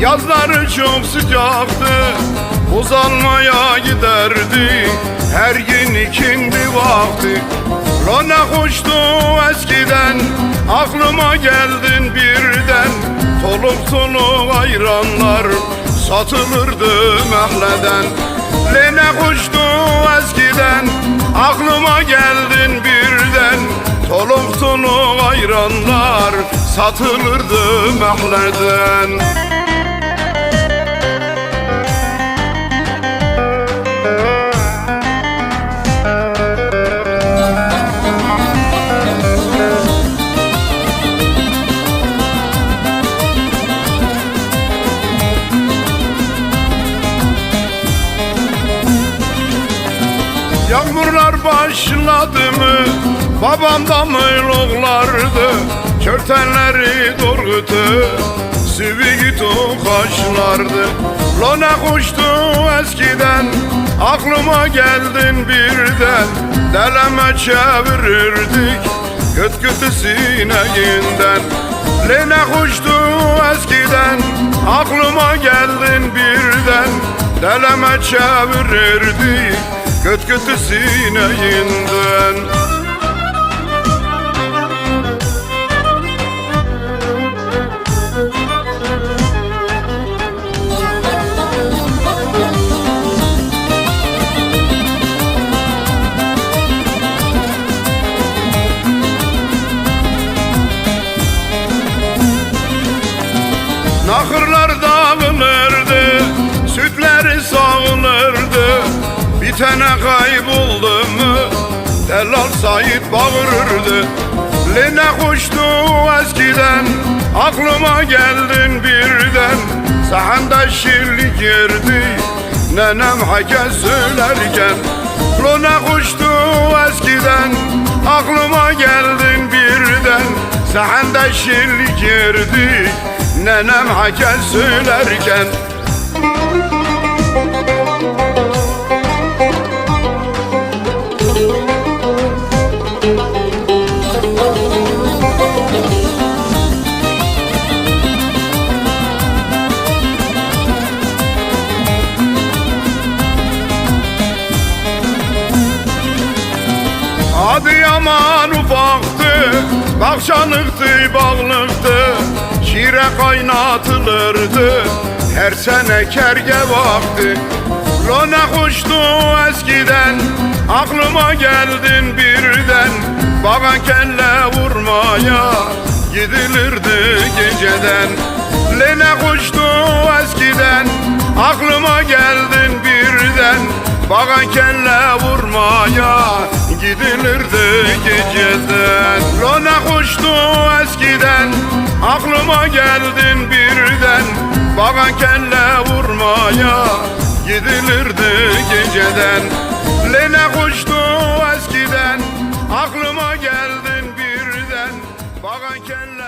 Yazları çok sıcaktı. Uzanmaya giderdi Her gün ikindi vakti. Lo ne hoştu eskiden Aklıma geldin birden. Soluk soluk ayranlar Satılırdı mahleden Le ne hoştu eskiden Aklıma geldin birden. Soluk soluk ayranlar Satılırdı mahleden başladı mı? Babam da mıyloğlardı Körtenleri doğrultu Sivigi kaşlardı. Lona kuştu eskiden Aklıma geldin birden. Deleme çevirirdik Göt götü sineğinden. Lena kuştu eskiden Aklıma geldin birden. Deleme çevirirdik Göt götü sineğinden Bir tane kayboldu mu Delal Said bağırırdı. Lene kuştu eskiden Aklıma geldin birden. Sahanda şirlik girdi Nenem hake söylerken. Lone kuştu eskiden Aklıma geldin birden. Sahanda şirlik girdi Nenem hake söylerken Bakşanıktı bağlıktı Şire kaynatılırdı. Her sene kerge vakti Lona kuştu eskiden. Aklıma geldin birden Bana kelle vurmaya Gidilirdi geceden. Lene kuştu eskiden Aklıma geldin birden. Bana kelle vurmaya Aklıma geldin birden Bana kelle vurmaya Gidilirdi geceden. Lene kuştu eskiden Aklıma geldin birden Bana kelle